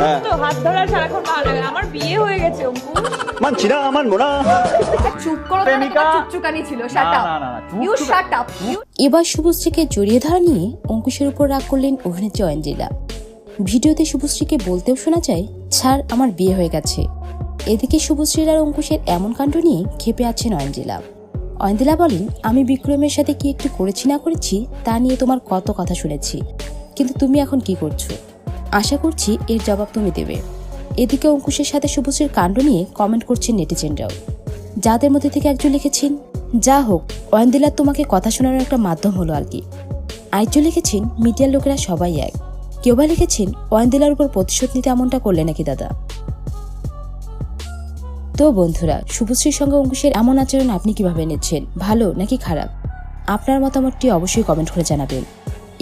দেখেছ তো হাত ধরার সারাক্ষণ ভালো লাগে আমার বিয়ে হয়ে গেছে অঙ্কুশ মানছি না মানবো না। চুপ করো প্রেমিকা। চুপচুকানি ছিল শাট আপ না, না, না, চুপ ইউ শাট আপ এবার শুভশ্রীকে জড়িয়ে ধরা নিয়ে অঙ্কুশের উপর রাগ করলেন অভিনেত্রী অঞ্জিলা ভিডিওতে শুভশ্রীকে বলতেও শোনা যায় ছাড় আমার বিয়ে হয়ে গেছে। এদিকে শুভশ্রীর আর অঙ্কুশের এমন কাণ্ড নিয়ে ক্ষেপে আছেন অঞ্জিলা অঞ্জিলা বলেন আমি বিক্রমের সাথে কি একটু করেছি না করেছি তা নিয়ে তোমার কত কথা শুনেছি। কিন্তু তুমি এখন কি করছ? আশা করছি এর জবাব তুমি দেবে। এদিকে অঙ্কুশের সাথে শুভশ্রীর কাণ্ড নিয়ে কমেন্ট করছেন নেটিজেনরাও। যাদের মধ্যে থেকে একজন লিখেছেন, যা হোক, অয়ন্দিলার তোমাকে কথা শোনানোর একটা মাধ্যম হলো আর কি। আরেকজন লিখেছেন, মিডিয়ার লোকেরা সবাই এক। কেউ বা লিখেছেন, অয়ন্দিলার উপর প্রতিশোধ নিতে এমনটা করলে নাকি দাদা? তো বন্ধুরা, শুভশ্রীর সঙ্গে অঙ্কুশের এমন আচরণ আপনি কীভাবে নিচ্ছেন, ভালো নাকি খারাপ? আপনার মতামতটি অবশ্যই কমেন্ট করে জানাবেন।